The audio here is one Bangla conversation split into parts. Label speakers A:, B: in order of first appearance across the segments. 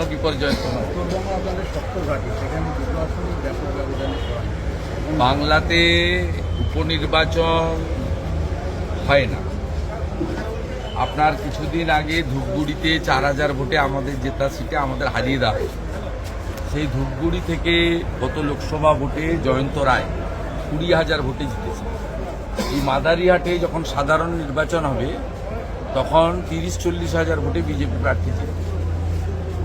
A: কোনো বিপর্যয় বাংলাতে উপনির্বাচন হয় না। আপনার কিছুদিন আগে ধূপগুড়িতে চার হাজার ভোটে আমাদের জেতা সিটে আমাদের হারিয়ে দেওয়া সেই ধূপগুড়ি থেকে গত লোকসভা ভোটে জয়ন্ত রায় কুড়ি হাজার ভোটে জিতেছে। এই মাদারিহাটে যখন সাধারণ নির্বাচন হবে, তখন তিরিশ চল্লিশ হাজার ভোটে বিজেপি প্রার্থী জিতবে।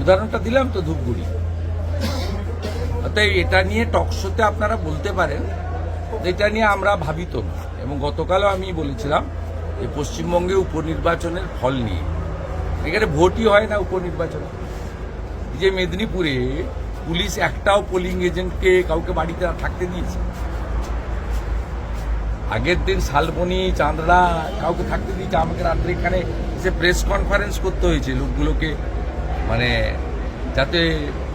A: উদাহরণটা দিলাম তো ধূপগুড়ি। অতএব এটা নিয়ে টকশোতে আপনারা বলতে পারেন এটা নিয়ে আমরা ভাবিত না। এবং গতকালও আমি বলেছিলাম যে পশ্চিমবঙ্গে উপনির্বাচনের ফল নিয়ে। এখানে ভোটই হয় না উপনির্বাচনে। যে মেদিনীপুরে পুলিশ একটাও পোলিং এজেন্টকে কাউকে বাড়িতে থাকতে দিয়েছে। আগের দিন শালবনি, চাঁদড়া কাউকে থাকতে দিয়েছে। আমাকে রাত্রে এখানে এসে প্রেস কনফারেন্স করতে হয়েছে। লোকগুলোকে মানে যাতে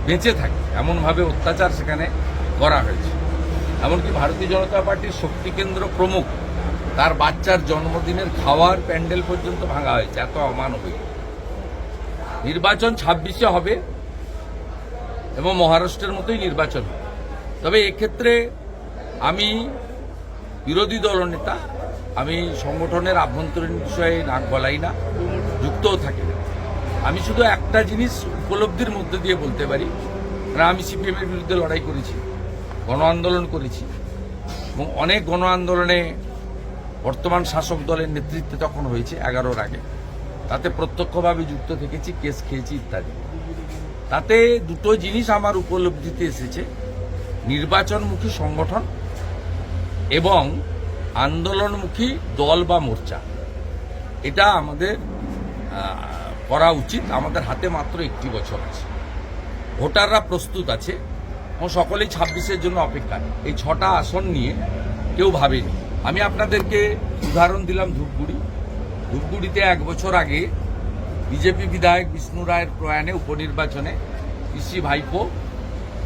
A: বেঁচে থাকে, এমনভাবে অত্যাচার সেখানে করা হয়েছে। এমনকি ভারতীয় জনতা পার্টির শক্তি কেন্দ্র প্রমুখ, তার বাচ্চার জন্মদিনের খাওয়ার প্যান্ডেল পর্যন্ত ভাঙা হয়েছে, এত অমানবিক। নির্বাচন ছাব্বিশে হবে এবং মহারাষ্ট্রের মতোই নির্বাচন হবে। তবে এক্ষেত্রে আমি বিরোধী দলনেতা আমি সংগঠনের আভ্যন্তরীণ বিষয়ে নাক গলাই না যুক্তও থাকি। আমি শুধু একটা জিনিস উপলব্ধির মধ্যে দিয়ে বলতে পারি, কারণ আমি সিপিএমের বিরুদ্ধে লড়াই করেছি, গণ আন্দোলন করেছি, এবং অনেক গণ আন্দোলনে বর্তমান শাসক দলের নেতৃত্বে তখন হয়েছে এগারোর আগে। তাতে প্রত্যক্ষভাবে যুক্ত থেকেছি, কেস খেয়েছি ইত্যাদি। তাতে দুটো জিনিস আমার উপলব্ধিতে এসেছে, নির্বাচনমুখী সংগঠন এবং আন্দোলনমুখী দল বা মোর্চা। এটা আমাদের উচিত। আমাদের হাতে মাত্র একটি বছর আছে। ভোটাররা প্রস্তুত আছে। এবং সকলেই ছাব্বিশের জন্য অপেক্ষা এই ছটা আসন নিয়ে কেউ ভাবেনি। আমি আপনাদেরকে উদাহরণ দিলাম ধূপগুড়ি। ধূপগুড়িতে এক বছর আগে বিজেপি বিধায়ক বিষ্ণু রায়ের প্রয়াণে উপনির্বাচনে পিসি ভাইপো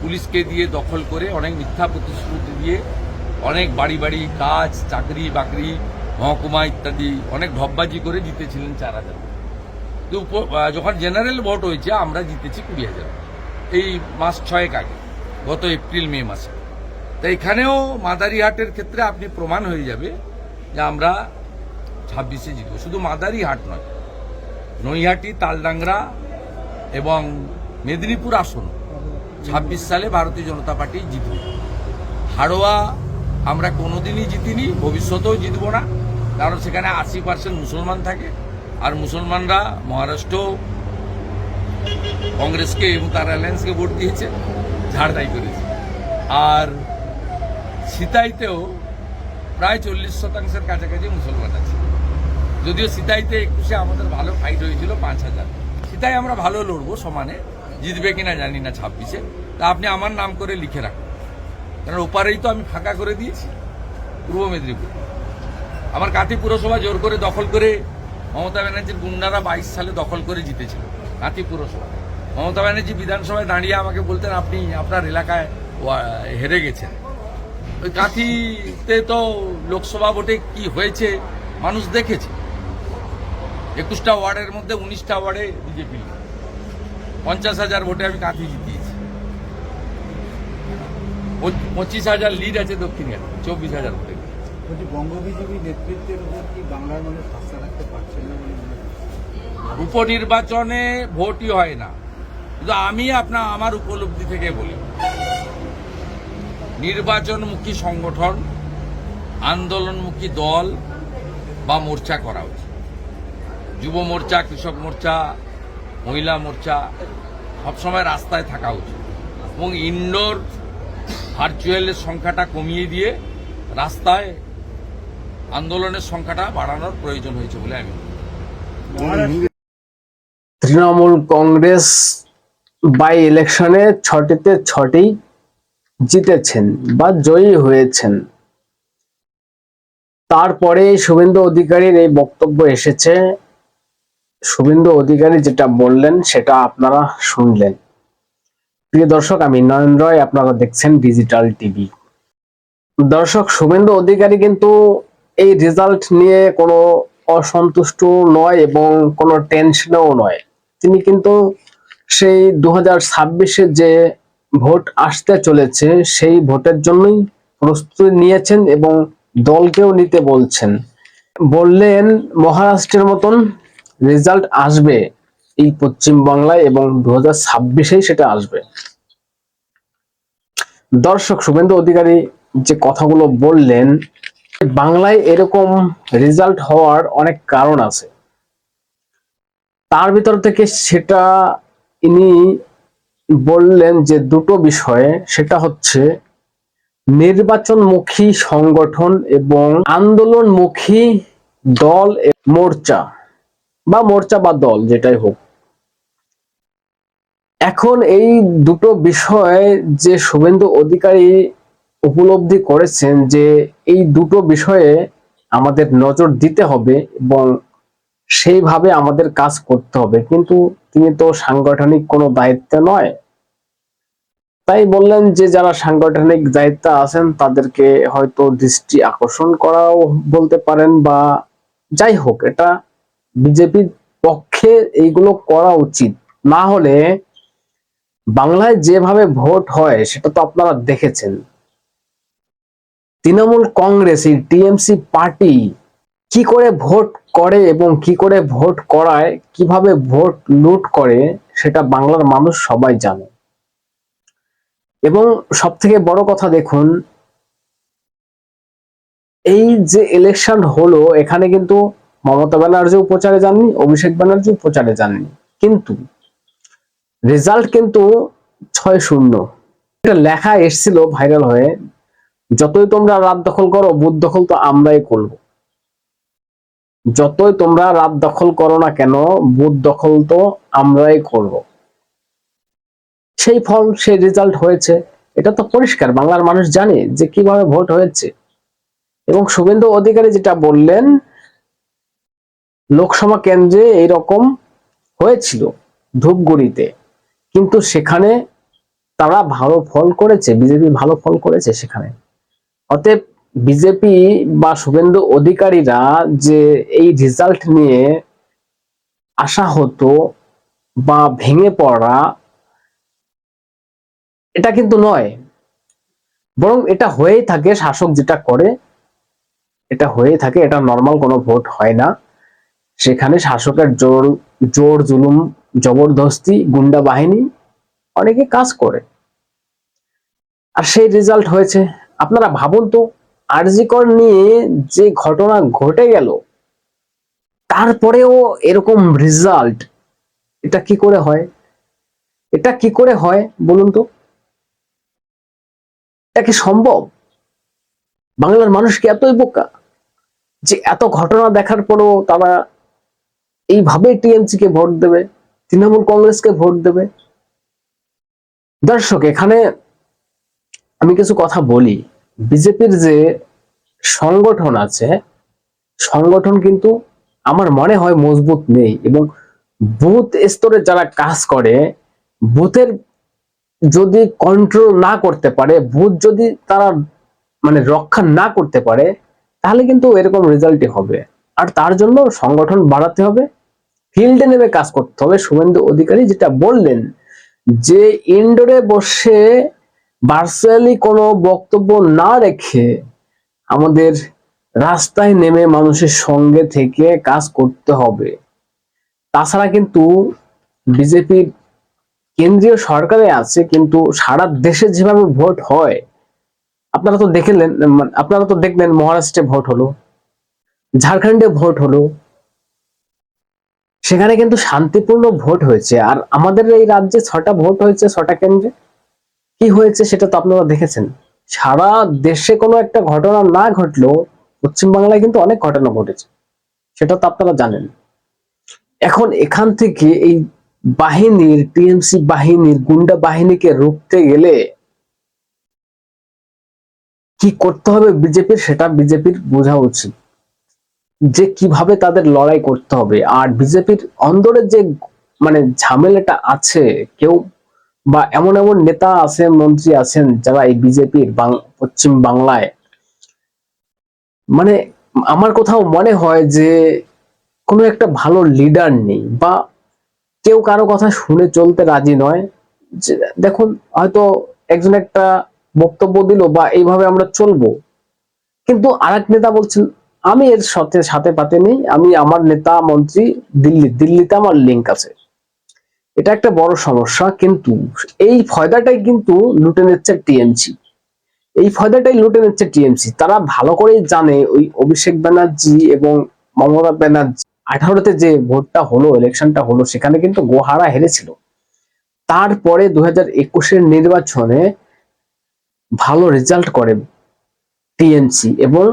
A: পুলিশকে দিয়ে দখল করে অনেক মিথ্যা প্রতিশ্রুতি দিয়ে অনেক বাড়ি বাড়ি কাজ, চাকরি বাকরি, মহকুমা ইত্যাদি অনেক ঢপবাজি করে জিতেছিলেন চার হাজার যখন জেনারেল ভোট হয়েছে, আমরা জিতেছি কুড়ি হাজার। এই মাস ছয়েক আগে, গত এপ্রিল, মে মাসে। তো এখানেও মাদারিহাটের ক্ষেত্রে আপনি প্রমাণ হয়ে যাবে যে আমরা ছাব্বিশে জিতব। শুধু মাদারিহাট নয়, নৈহাটি, তালডাংরা এবং মেদিনীপুর আসন ছাব্বিশ সালে ভারতীয় জনতা পার্টি জিতবে। হাড়োয়া আমরা কোনোদিনই জিতিনি, ভবিষ্যতেও জিতবো না, কারণ সেখানে আশি পার্সেন্ট মুসলমান থাকে। আর মুসলমানরা মহারাষ্ট্র, কংগ্রেসকে এবং তার অ্যালায়েন্সকে ভোট দিয়েছে, ঝাড়দাই করেছে। আর সিতাইতেও প্রায় চল্লিশ শতাংশের কাছাকাছি মুসলমান আছে। যদিও সিতাইতে একুশে আমাদের ভালো ফাইট হয়েছিল পাঁচ হাজার। সিতাই আমরা ভালো লড়বো সমানে, জিতবে কিনা জানি না ছাব্বিশে। তা আপনি আমার নাম করে লিখে রাখুন। কারণ ওপারেই তো আমি ফাঁকা করে দিয়েছি, পূর্ব মেদিনীপুর। আমার কাঁথি পুরসভা জোর করে দখল করে মমতা ব্যানার্জির গুন্ডারা বাইশ সালে দখল করে জিতেছিল, কাঁথি পুরসভা। মমতা ব্যানার্জি বিধানসভায় দাঁড়িয়ে আমাকে বলতেন, আপনি আপনার এলাকায় হেরে গেছেন। ওই কাঁথিতে তো লোকসভা ভোটে কি হয়েছে, মানুষ দেখেছে। একুশটা ওয়ার্ডের মধ্যে উনিশটা ওয়ার্ডে বিজেপি পঞ্চাশ হাজার ভোটে আমি কাঁথি জিতিয়েছি। পঁচিশ হাজার লিড আছে দক্ষিণে চব্বিশ হাজার ভোটে।
B: বলছি বঙ্গ বিজেপি নেতৃত্বের উপর কি বাংলার মানুষ আস্থা রাখতে পারছেন না বলে
A: উপনির্বাচনে ভোটই হয় না। কিন্তু আমি আপনার আমার উপলব্ধি থেকে বলি, নির্বাচনমুখী সংগঠন, আন্দোলনমুখী দল বা মোর্চা করা উচিত। যুব মোর্চা, কৃষক মোর্চা, মহিলা মোর্চা, সবসময় রাস্তায় থাকা উচিত। এবং ইনডোর ভার্চুয়ালের সংখ্যাটা কমিয়ে দিয়ে রাস্তায় আন্দোলনের সংখ্যাটা বাড়ানোর প্রয়োজন হয়েছে বলে আমি
C: তৃণমূল কংগ্রেস বাই ইলেকশনে ছটিতে ছটি জিতেছেন বা জয়ী হয়েছেন। তারপরে শুভেন্দু অধিকারীর এই বক্তব্য এসেছে। শুভেন্দু অধিকারী যেটা বললেন, সেটা আপনারা শুনলেন। প্রিয় দর্শক, আমি নয়ন রয়, আপনারা দেখছেন ডিজিটাল টিভি দর্শক, শুভেন্দু অধিকারী কিন্তু এই রেজাল্ট নিয়ে কোনো অসন্তুষ্ট নয় এবং কোনো টেনশনেও নয়। তিনি কিন্তু সেই দু হাজার যে ভোট আসতে চলেছে, সেই ভোটের জন্যই প্রস্তুতি নিয়েছেন এবং দলকেও নিতে বলছেন। বললেন, মহারাষ্ট্রের মতন রেজাল্ট আসবে এই পশ্চিম বাংলায় এবং দু হাজার সেটা আসবে। দর্শক, শুভেন্দু অধিকারী যে কথাগুলো বললেন বাংলায় এরকম রেজাল্ট হওয়ার অনেক কারণ আছে। তার ভিতর থেকে সেটা ইনি বললেন যে দুটো বিষয়ে, সেটা হচ্ছে নির্বাচনমুখী সংগঠন এবং আন্দোলনমুখী দল মোর্চা বা মোর্চা বা দল, যেটাই হোক। এখন এই দুটো বিষয় যে শুভেন্দু অধিকারী উপলব্ধি করেছেন যে এই দুটো বিষয়ে আমাদের নজর দিতে হবে এবং সেইভাবে আমাদের কাজ করতে হবে। কিন্তু তিনি তো সাংগঠনিক কোনো দায়িত্বে নয়। তাই বললেন যে যারা সাংগঠনিক দায়িত্বে আছেন, তাদেরকে হয়তো দৃষ্টি আকর্ষণ করাও বলতে পারেন বা যাই হোক, এটা বিজেপির পক্ষে এইগুলো করা উচিত। না হলে বাংলায় যেভাবে ভোট হয়, সেটা তো আপনারা দেখেছেন। তৃণমূল কংগ্রেস এই টিএমসি পার্টি কি করে ভোট করে এবং কি করে ভোট করায়, কীভাবে ভোট লুট করে, সেটা বাংলার মানুষ সবাই জানে। এবং সব থেকে বড় কথা দেখুন, এই যে ইলেকশন হলো, এখানে কিন্তু মমতা ব্যানার্জিও প্রচারে যাননি, অভিষেক ব্যানার্জিও প্রচারে যাননি। কিন্তু রেজাল্ট কিন্তু ছয় শূন্য। একটা লেখা এসছিল ভাইরাল হয়ে যতই তোমরা রাত দখল করো বুথ দখল তো আমরাই করব। যতই তোমরা রাত দখল করো না কেন বুথ দখল তো আমরাই করব। সেই ফল, সেই রেজাল্ট হয়েছে। এটা তো পরিষ্কার, বাংলার মানুষ জানে যে কীভাবে ভোট হয়েছে। এবং শুভেন্দু অধিকারী যেটা বললেন, লোকসভা কেন্দ্রে এইরকম হয়েছিল ধূপগুড়িতে। কিন্তু সেখানে তারা ভালো ফল করেছে, বিজেপি ভালো ফল করেছে সেখানে। অতএব বিজেপি বা শুভেন্দু অধিকারীরা যে এই রেজাল্ট নিয়ে আশা হতো বা ভেঙে পড়া, এটা কিন্তু নয়। বরং এটা হয়েই থাকে, শাসক যেটা করে, এটা হয়েই থাকে, এটা নর্মাল কোনো ভোট হয় না। সেখানে শাসকের জোর জোর জুলুম, জবরদস্তি, গুন্ডা বাহিনী অনেকে কাজ করে। আর সেই রেজাল্ট হয়েছে। আপনারা ভাবুন তো, আরজিকর নিয়ে যে ঘটনা ঘটে গেল, তারপরেও এরকম রেজাল্ট এটা কি করে হয়? এটা কি করে হয় বলুন তো? এটা কি সম্ভব? বাংলার মানুষ কি এতই বোকা যে এত ঘটনা দেখার পরও তারা এইভাবে টিএমসি কে ভোট দেবে, তৃণমূল কংগ্রেসকে ভোট দেবে? দর্শক, এখানে আমি কিছু কথা বলি। বিজেপির যে সংগঠন আছে, সংগঠন কিন্তু আমার মনে হয় মজবুত নেই এবং বুথ স্তরে যারা কাজ করে, বুথের যদি কন্ট্রোল না করতে পারে, বুথ যদি তারা মানে রক্ষা না করতে পারে, তাহলে কিন্তু এরকম রেজাল্টই হবে। আর তার জন্য সংগঠন বাড়াতে হবে ফিল্ডে নেমে কাজ করতে হবে। শুভেন্দু অধিকারী যেটা বললেন যে ইনডোরে বসে ভার্চুয়ালি কোনো বক্তব্য না রেখে আমাদের রাস্তায় নেমে মানুষের সঙ্গে থেকে কাজ করতে হবে। তাছাড়া কিন্তু বিজেপির কেন্দ্রীয় সরকারে আছে, কিন্তু সারা দেশে যেভাবে ভোট হয়, আপনারা তো দেখলেন, আপনারা তো দেখলেন মহারাষ্ট্রে ভোট হলো, ঝাড়খণ্ডে ভোট হলো, সেখানে কিন্তু শান্তিপূর্ণ ভোট হয়েছে। আর আমাদের এই রাজ্যে ছটা ভোট হয়েছে, ছটা কেন্দ্রে। কি হয়েছে সেটা তো আপনারা দেখেছেন। সারা দেশে কোনো একটা ঘটনা না ঘটলেও পশ্চিমবাংলায় কিন্তু অনেক ঘটনা ঘটেছে। সেটা তো আপনারা জানেন। এখন এখান থেকে এই বাহিনীর, টিএমসি বাহিনীর, গুন্ডা বাহিনীকে রুখতে গেলে কি করতে হবে বিজেপির, সেটা বিজেপির বোঝা উচিত। যে কীভাবে তাদের লড়াই করতে হবে। আর বিজেপির অন্দরে যে মানে ঝামেলাটা আছে, কেউ বা এমন এমন নেতা আছেন, মন্ত্রী আছেন যারা এই বিজেপির পশ্চিম বাংলায়। মানে আমার কোথাও মনে হয় যে কোনো একটা ভালো লিডার নেই বা কেউ কারও কথা শুনে চলতে রাজি নয়। যে দেখুন, হয়তো একজন একটা বক্তব্য দিল বা এইভাবে আমরা চলবো। কিন্তু আরেক নেতা বলছেন, আমি এর সাথে সাথে পাতে নেই, আমি আমার নেতা, মন্ত্রী, দিল্লি, দিল্লিতে আমার লিঙ্ক আছে। এটা একটা বড় সমস্যা, কিন্তু এই ফয়দাটাই কিন্তু লুটে নিচ্ছে টিএমসি। এই ফয়দাটাই লুটে নিচ্ছে টিএমসি। তারা ভালো করেই জানে ওই অভিষেক ব্যানার্জি এবং মমতা ব্যানার্জি। আঠারোতে যে ভোটটা হলো, ইলেকশনটা হলো, সেখানে কিন্তু গোহারা হেরেছিল। তারপরে দু হাজার একুশের নির্বাচনে ভালো রেজাল্ট করে টিএমসি এবং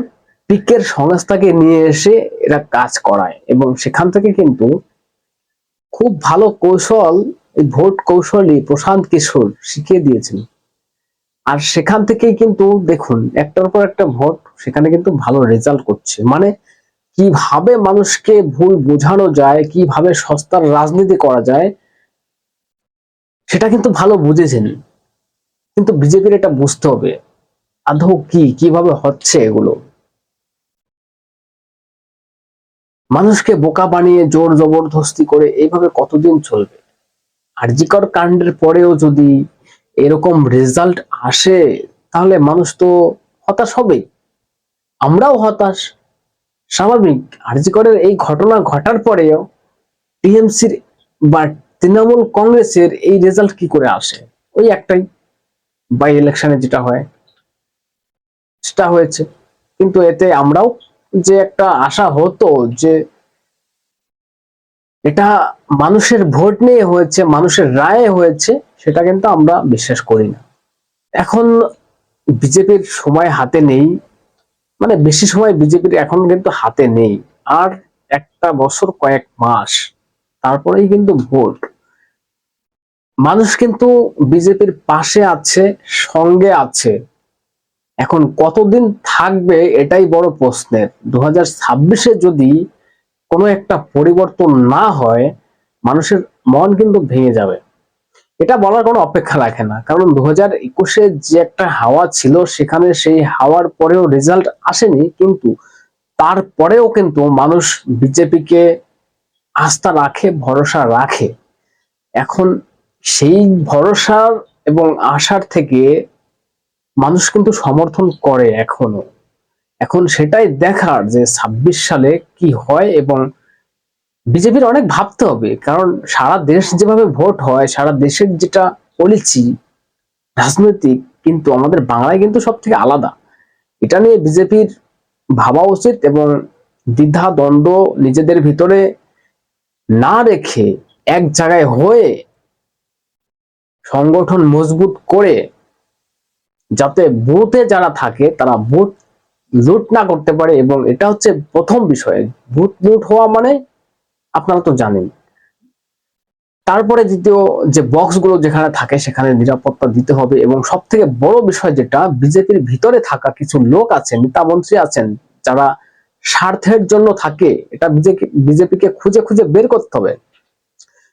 C: পিকের সংস্থাকে নিয়ে এসে এরা কাজ করায় এবং সেখান থেকে কিন্তু খুব ভালো কৌশল, এই ভোট কৌশলই প্রশান্ত কিশোর শিখিয়ে দিয়েছেন আর সেখান থেকেই কিন্তু দেখুন, একটার পর একটা ভোট সেখানে কিন্তু ভালো রেজাল্ট করছে। মানে কীভাবে মানুষকে ভুল বোঝানো যায়, কীভাবে সস্তার রাজনীতি করা যায়, সেটা কিন্তু ভালো বুঝেছেন। কিন্তু বিজেপির এটা বুঝতে হবে। আদৌ কি, কীভাবে হচ্ছে এগুলো? মানুষকে বোকা বানিয়ে জোর জবরদস্তি করে এইভাবে কতদিন চলবে? আরজিকর কাণ্ডের পরেও যদি এরকম রেজাল্ট আসে, তাহলে মানুষ তো হতাশ হবেই। আমরাও হতাশ। স্বাভাবিক, আরজিকরের এই ঘটনা ঘটার পরেও টিএমসির বা তৃণমূল কংগ্রেসের এই রেজাল্ট কি করে আসে? ওই একটাই। বাই ইলেকশনে যেটা হয়, সেটা হয়েছে। কিন্তু এতে আমরাও যে একটা আশা হতো যে এটা মানুষের ভোট নিয়ে হয়েছে, মানুষের রায়ে হয়েছে, সেটা কিন্তু আমরা বিশ্বাস করি না। এখন বিজেপির সময় হাতে নেই মানে বেশি সময় বিজেপির এখন কিন্তু হাতে নেই। আর একটা বছর কয়েক মাস, তারপরেই কিন্তু ভোট। মানুষ কিন্তু বিজেপির পাশে আছে, সঙ্গে আছে। এখন কতদিন থাকবে এটাই বড় প্রশ্নের। দু হাজার যদি কোনো একটা পরিবর্তন না হয়, মানুষের মন কিন্তু ভেঙে যাবে। এটা বলার কোনো অপেক্ষা রাখে না। কারণ দু হাজার একুশে যে একটা হাওয়া ছিল, সেখানে সেই হাওয়ার পরেও রেজাল্ট আসেনি, কিন্তু তারপরেও কিন্তু মানুষ বিজেপিকে আস্থা রাখে, ভরসা রাখে। এখন সেই ভরসার এবং আশার থেকে মানুষ কিন্তু সমর্থন করে এখনও। এখন সেটাই দেখার যে ছাব্বিশ সালে কি হয় এবং বিজেপির অনেক ভাবতে হবে। কারণ সারা দেশ যেভাবে ভোট হয়, সারা দেশের যেটা পলিসি রাজনৈতিক, কিন্তু আমাদের বাংলায় কিন্তু সব থেকে আলাদা। এটা নিয়ে বিজেপির ভাবা উচিত এবং দ্বিধা, দ্বন্দ্ব নিজেদের ভিতরে না রেখে এক জায়গায় হয়ে সংগঠন মজবুত করে যাতে বুথে যারা থাকে, তারা বুথ লুট না করতে পারে এবং এটা হচ্ছে প্রথম বিষয়। বুথ লুট হওয়া মানে আপনারা তো জানেন। তারপরে দ্বিতীয় যে বক্সগুলো যেখানে থাকে, সেখানে নিরাপত্তা দিতে হবে এবং সব থেকে বড় বিষয় যেটা, বিজেপির ভিতরে থাকা কিছু লোক আছে নেতা মন্ত্রী আছেন, যারা স্বার্থের জন্য থাকে, এটা বিজেপি, বিজেপিকে খুঁজে খুঁজে বের করতে হবে।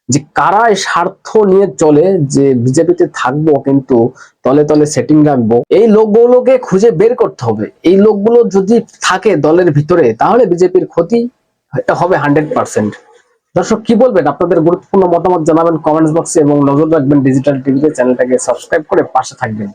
C: যে কারা স্বার্থ নিয়ে চলে, যে বিজেপিতে থাকব কিন্তু তলে তলে সেটিং রাখব, এই লোকগুলোকে খুঁজে বের করতে হবে। এই লোকগুলো যদি থাকে দলের ভিতরে, তাহলে বিজেপির ক্ষতি হবে হান্ড্রেড পার্সেন্ট দর্শক, কি বলবেন? আপনাদের গুরুত্বপূর্ণ মতামত জানাবেন কমেন্টস বক্সে এবং নজর রাখবেন ডিজিটাল টিভিতে চ্যানেলটাকে সাবস্ক্রাইব করে পাশে থাকবেন।